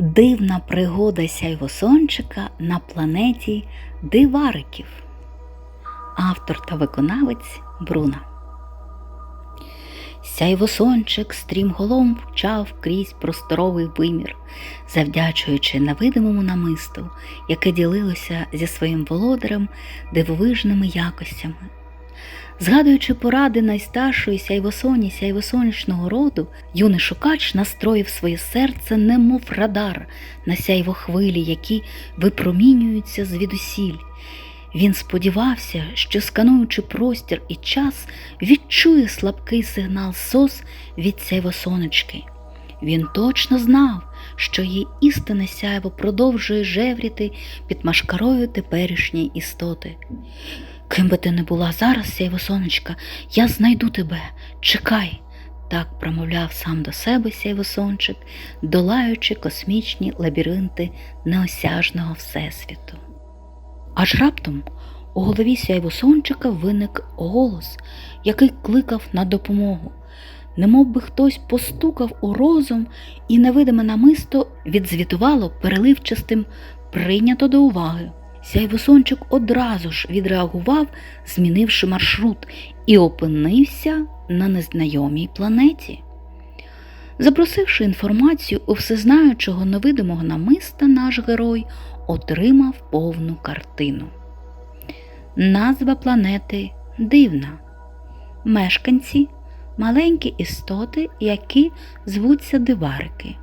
Дивна пригода сяйвосончика на планеті дивариків. Автор та виконавець Бруна. Сяйвосончик стрімголом вчав крізь просторовий вимір, завдячуючи невидимому намисту, яке ділилося зі своїм володарем дивовижними якостями. Згадуючи поради найстаршої сяйвосоні сяйвосонячного роду, юний шукач настроїв своє серце, немов радар на сяйвохвилі, які випромінюються звідусіль. Він сподівався, що, скануючи простір і час, відчує слабкий сигнал сос від сяйвосонечки. Він точно знав, що її істинне сяйво продовжує жевріти під машкарою теперішньої істоти. Ким би ти не була зараз, сяйво сонечка, я знайду тебе, чекай, так промовляв сам до себе сяйвосончик, долаючи космічні лабіринти неосяжного всесвіту. Аж раптом у голові сяйвосончика виник голос, який кликав на допомогу. Немов би хтось постукав у розум, і невидиме намисто відзвітувало переливчастим прийнято до уваги. Сяйвосончик одразу ж відреагував, змінивши маршрут, і опинився на незнайомій планеті. Запросивши інформацію у всезнаючого невидимого намиста, наш герой отримав повну картину. Назва планети дивна. Мешканці маленькі істоти, які звуться диварики.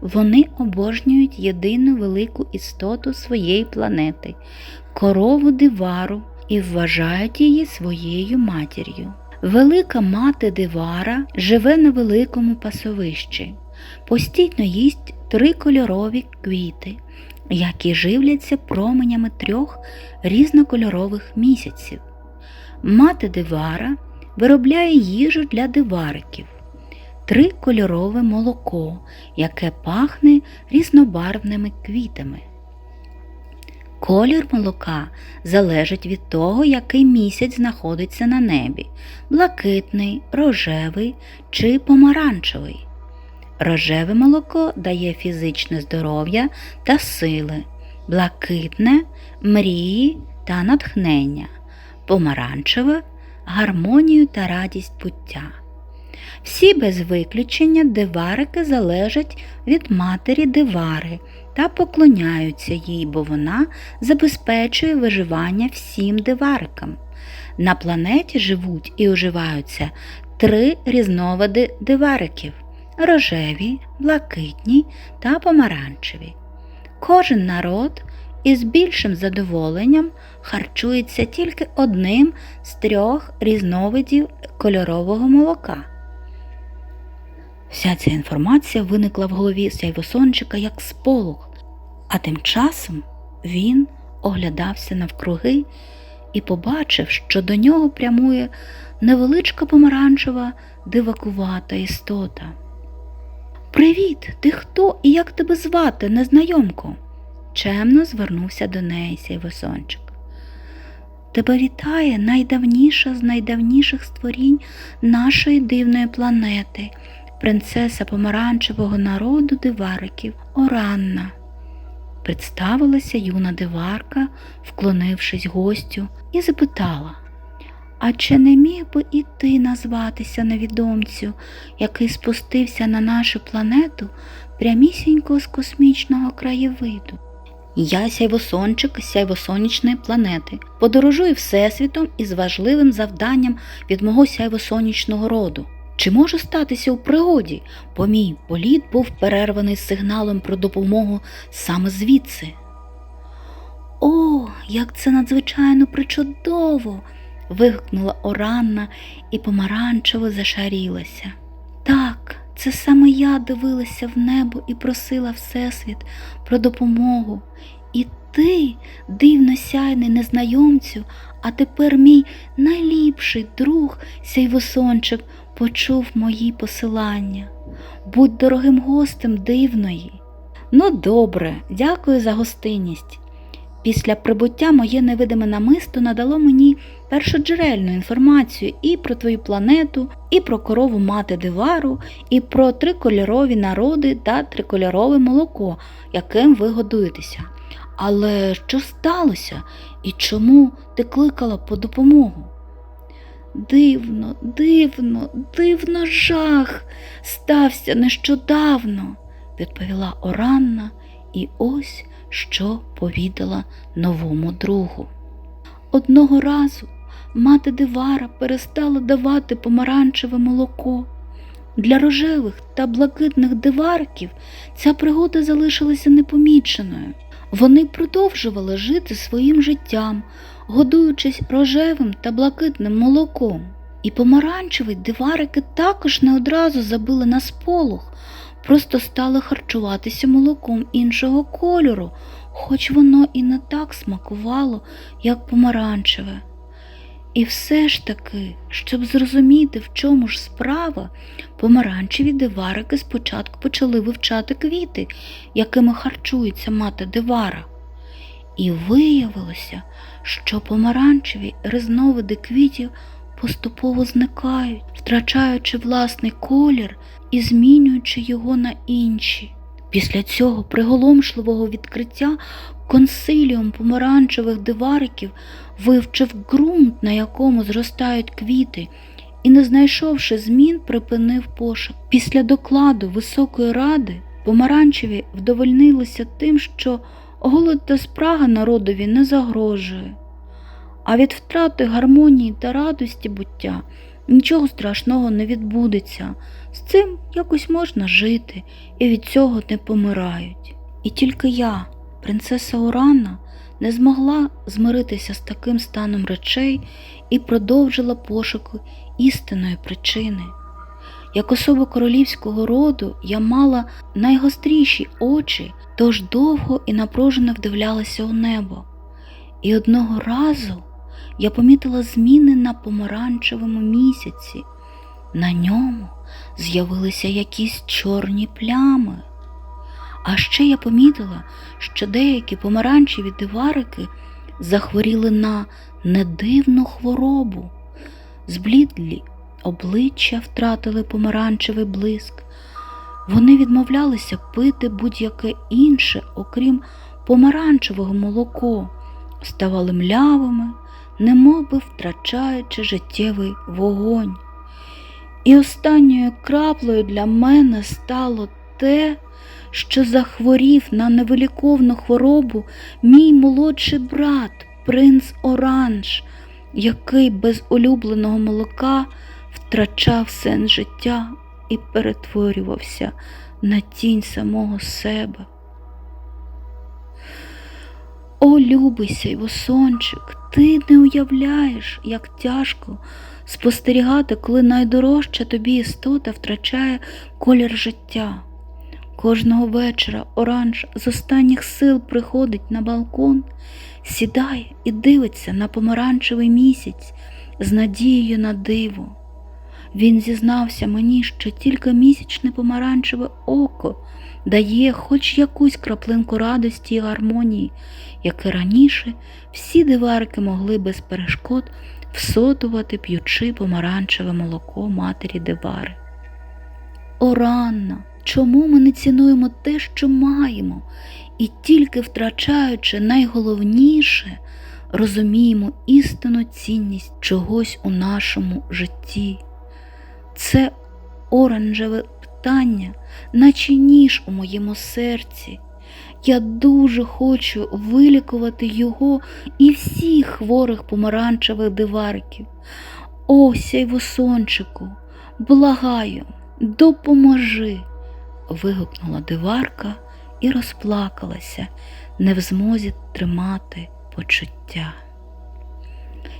Вони обожнюють єдину велику істоту своєї планети корову дивару і вважають її своєю матір'ю. Велика мати дивара живе на великому пасовищі, постійно їсть три кольорові квіти, які живляться променями трьох різнокольорових місяців. Мати дивара виробляє їжу для дивариків три кольорове молоко, яке пахне різнобарвними квітами. Колір молока залежить від того, який місяць знаходиться на небі блакитний, рожевий чи помаранчевий. Рожеве молоко дає фізичне здоров'я та сили, блакитне мрії та натхнення, помаранчеве гармонію та радість буття. Всі без виключення диварики залежать від матері дивари та поклоняються їй, бо вона забезпечує виживання всім диварикам. На планеті живуть і уживаються три різновиди дивариків рожеві, блакитні та помаранчеві. Кожен народ із більшим задоволенням харчується тільки одним з трьох різновидів кольорового молока. Вся ця інформація виникла в голові Сяйвосончика як сполох, а тим часом він оглядався навкруги і побачив, що до нього прямує невеличка помаранчева дивакувата істота. Привіт, ти хто і як тебе звати, незнайомко? чемно звернувся до неї Сяйвосончик. Тебе вітає найдавніша з найдавніших створінь нашої дивної планети принцеса помаранчевого народу дивариків Оранна. Представилася юна диварка, вклонившись гостю, і запитала А чи не міг би і ти назватися невідомцю, який спустився на нашу планету прямісінько з космічного краєвиду? Я сяйвосончик сяйвосонячної планети, подорожую Всесвітом із важливим завданням від мого сяйвосонячного роду. Чи може статися у пригоді, бо мій політ був перерваний сигналом про допомогу саме звідси? О, як це надзвичайно причудово! вигукнула Оранна і помаранчево зашарілася. Так, це саме я дивилася в небо і просила Всесвіт про допомогу. І ти, дивно сяйний незнайомцю, а тепер мій найліпший друг сяйвосончик почув мої посилання. Будь дорогим гостем дивної. Ну, добре, дякую за гостинність. Після прибуття моє невидиме намисто надало мені першоджерельну інформацію і про твою планету, і про корову мати Дивару, і про трикольорові народи та трикольорове молоко, яким ви годуєтеся. Але що сталося і чому ти кликала по допомогу? Дивно, дивно, дивно жах стався нещодавно, відповіла Оранна, і ось що повідала новому другу. Одного разу мати Дивара перестала давати помаранчеве молоко. Для рожевих та блакитних диварків ця пригода залишилася непоміченою. Вони продовжували жити своїм життям, годуючись рожевим та блакитним молоком. І помаранчеві диварики також не одразу забили на сполох, просто стали харчуватися молоком іншого кольору, хоч воно і не так смакувало, як помаранчеве. І все ж таки, щоб зрозуміти, в чому ж справа, помаранчеві диварики спочатку почали вивчати квіти, якими харчується мати дивара. І виявилося, що помаранчеві різновиди квітів поступово зникають, втрачаючи власний колір і змінюючи його на інші. Після цього приголомшливого відкриття консиліум помаранчевих дивариків вивчив ґрунт, на якому зростають квіти, і, не знайшовши змін, припинив пошук. Після докладу Високої ради помаранчеві вдовольнилися тим, що голод та спрага народові не загрожує. А від втрати гармонії та радості буття нічого страшного не відбудеться. З цим якось можна жити, і від цього не помирають. І тільки я, принцеса Урана, не змогла змиритися з таким станом речей і продовжила пошуки істинної причини. Як особа королівського роду я мала найгостріші очі, тож довго і напружено вдивлялася у небо. І одного разу я помітила зміни на помаранчевому місяці. На ньому з'явилися якісь чорні плями. А ще я помітила, що деякі помаранчеві диварики захворіли на недивну хворобу, зблідлі обличчя втратили помаранчевий блиск. Вони відмовлялися пити будь-яке інше, окрім помаранчевого молоко, ставали млявими, немовби втрачаючи життєвий вогонь. І останньою краплею для мене стало те, що захворів на невиліковну хворобу мій молодший брат, принц Оранж, який без улюбленого молока втрачав сенс життя і перетворювався на тінь самого себе. О, любий сяйвосончик, ти не уявляєш, як тяжко спостерігати, коли найдорожча тобі істота втрачає колір життя. Кожного вечора оранж з останніх сил приходить на балкон, сідає і дивиться на помаранчевий місяць з надією на диво. Він зізнався мені, що тільки місячне помаранчеве око дає хоч якусь краплинку радості і гармонії, яке раніше всі диварки могли без перешкод всотувати, п'ючи помаранчеве молоко матері дивари. О, Ранна, чому ми не цінуємо те, що маємо, і тільки втрачаючи найголовніше, розуміємо істинну цінність чогось у нашому житті? Це оранжеве питання, наче ніж у моєму серці. Я дуже хочу вилікувати його і всіх хворих помаранчевих диварків. О, сяйвосончику, благаю, допоможи. Вигукнула диварка і розплакалася, не в змозі тримати почуття.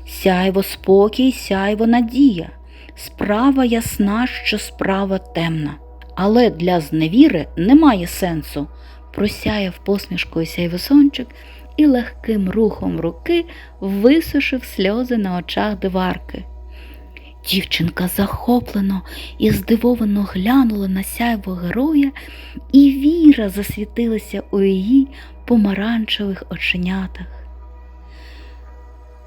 Сяйво спокій, сяйво надія. Справа ясна, що справа темна. Але для зневіри немає сенсу. Просяяв посмішкою сяйвосончик і легким рухом руки висушив сльози на очах диварки. Дівчинка захоплено і здивовано глянула на сяйво героя, і віра засвітилася у її помаранчевих оченятах.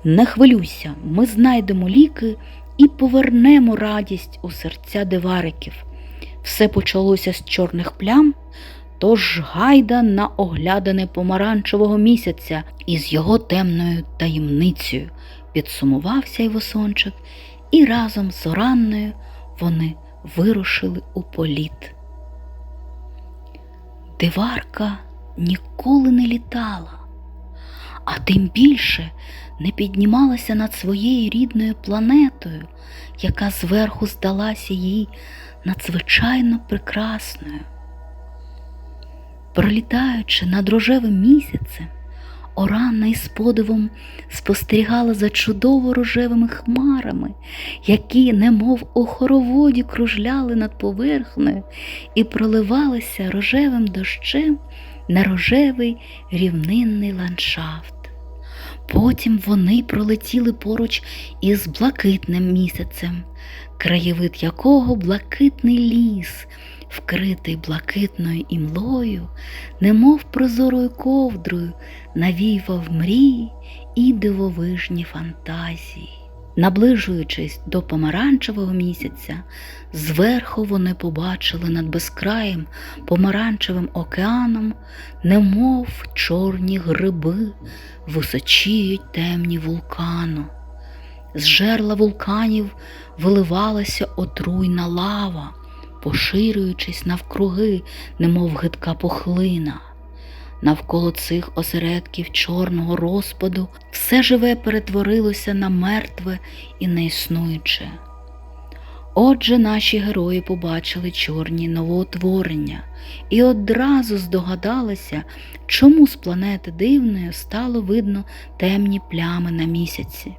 Не хвилюйся, ми знайдемо ліки і повернемо радість у серця дивариків. Все почалося з чорних плям, тож гайда на оглядане помаранчевого місяця із його темною таємницею, підсумувався Івосончик, і разом з Оранною вони вирушили у політ. Диварка ніколи не літала, а тим більше не піднімалася над своєю рідною планетою, яка зверху здалася їй надзвичайно прекрасною. Пролітаючи над рожевим місяцем, Оранна із подивом спостерігала за чудово рожевими хмарами, які, немов у хороводі, кружляли над поверхнею і проливалися рожевим дощем на рожевий рівнинний ландшафт. Потім вони пролетіли поруч із блакитним місяцем, краєвид якого блакитний ліс, вкритий блакитною імлою, немов прозорою ковдрою, навіював мрії і дивовижні фантазії. Наближуючись до помаранчевого місяця, зверху вони побачили над безкраєм помаранчевим океаном, немов чорні гриби, височіють темні вулкану. З жерла вулканів виливалася отруйна лава, поширюючись навкруги, немов гидка похлина. Навколо цих осередків чорного розпаду все живе перетворилося на мертве і неіснуюче. Отже, наші герої побачили чорні новоутворення і одразу здогадалися, чому з планети дивної стало видно темні плями на місяці.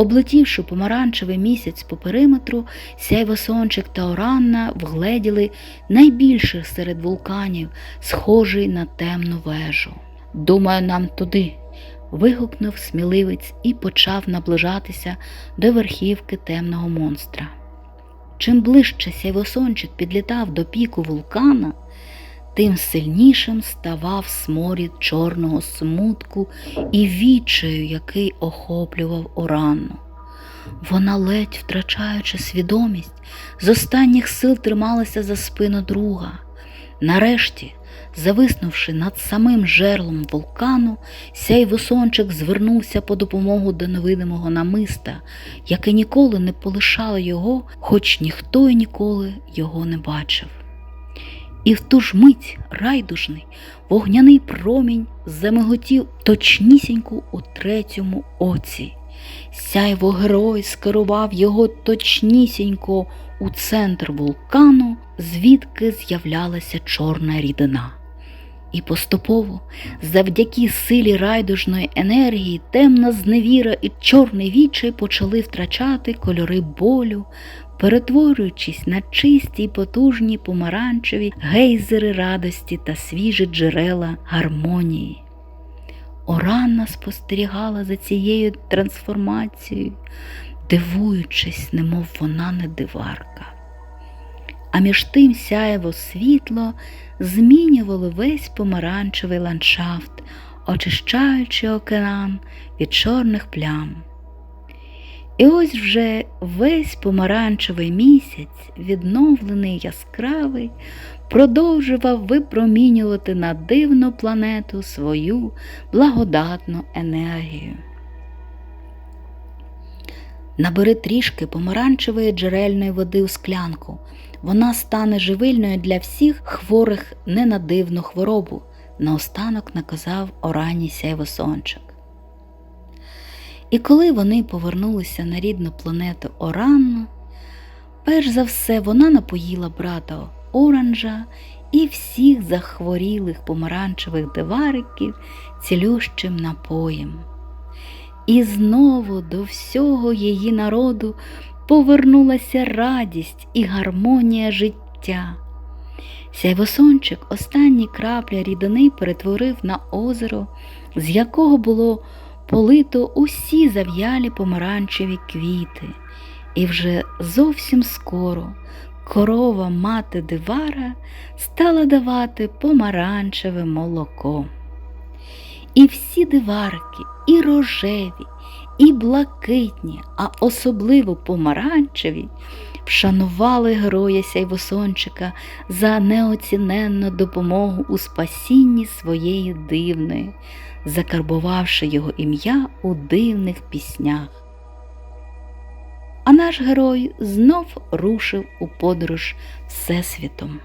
Облетівши помаранчевий місяць по периметру, Сяйвосончик та Оранна вгледіли найбільших серед вулканів, схожий на темну вежу. Думаю, нам туди. вигукнув сміливець і почав наближатися до верхівки темного монстра. Чим ближче Сяйвосончик підлітав до піку вулкана, тим сильнішим ставав сморід чорного смутку і відчаю, який охоплював Оранну. Вона, ледь втрачаючи свідомість, з останніх сил трималася за спину друга. Нарешті, зависнувши над самим жерлом вулкану, сяй вусончик звернувся по допомогу до невидимого намиста, яке ніколи не полишало його, хоч ніхто й ніколи його не бачив. І в ту ж мить райдужний вогняний промінь замиготів точнісінько у третьому оці. Сяйво герой скерував його точнісінько у центр вулкану, звідки з'являлася чорна рідина. І поступово, завдяки силі райдужної енергії, темна зневіра і чорний вічай почали втрачати кольори болю, перетворюючись на чисті й потужні помаранчеві гейзери радості та свіжі джерела гармонії. Оранна спостерігала за цією трансформацією, дивуючись, немов вона не диварка. А між тим сяєво світло змінювало весь помаранчевий ландшафт, очищаючи океан від чорних плям. І ось вже весь помаранчевий місяць, відновлений яскравий, продовжував випромінювати на дивну планету свою благодатну енергію. Набери трішки помаранчевої джерельної води у склянку. Вона стане живильною для всіх хворих не на дивну хворобу, наостанок наказав Ораній Сяйвосончик. І коли вони повернулися на рідну планету Оранну, перш за все вона напоїла брата Оранжа і всіх захворілих помаранчевих дивариків цілющим напоєм. І знову до всього її народу повернулася радість і гармонія життя. Сяйвосончик останні крапля рідини перетворив на озеро, з якого було полито усі зав'ялі помаранчеві квіти, І вже зовсім скоро корова мати дивара стала давати помаранчеве молоко. І всі диварки, і рожеві, і блакитні, а особливо помаранчеві, вшанували героя Сяйвосончика за неоціненну допомогу у спасінні своєї дивної, закарбувавши його ім'я у дивних піснях. А наш герой знов рушив у подорож Всесвітом.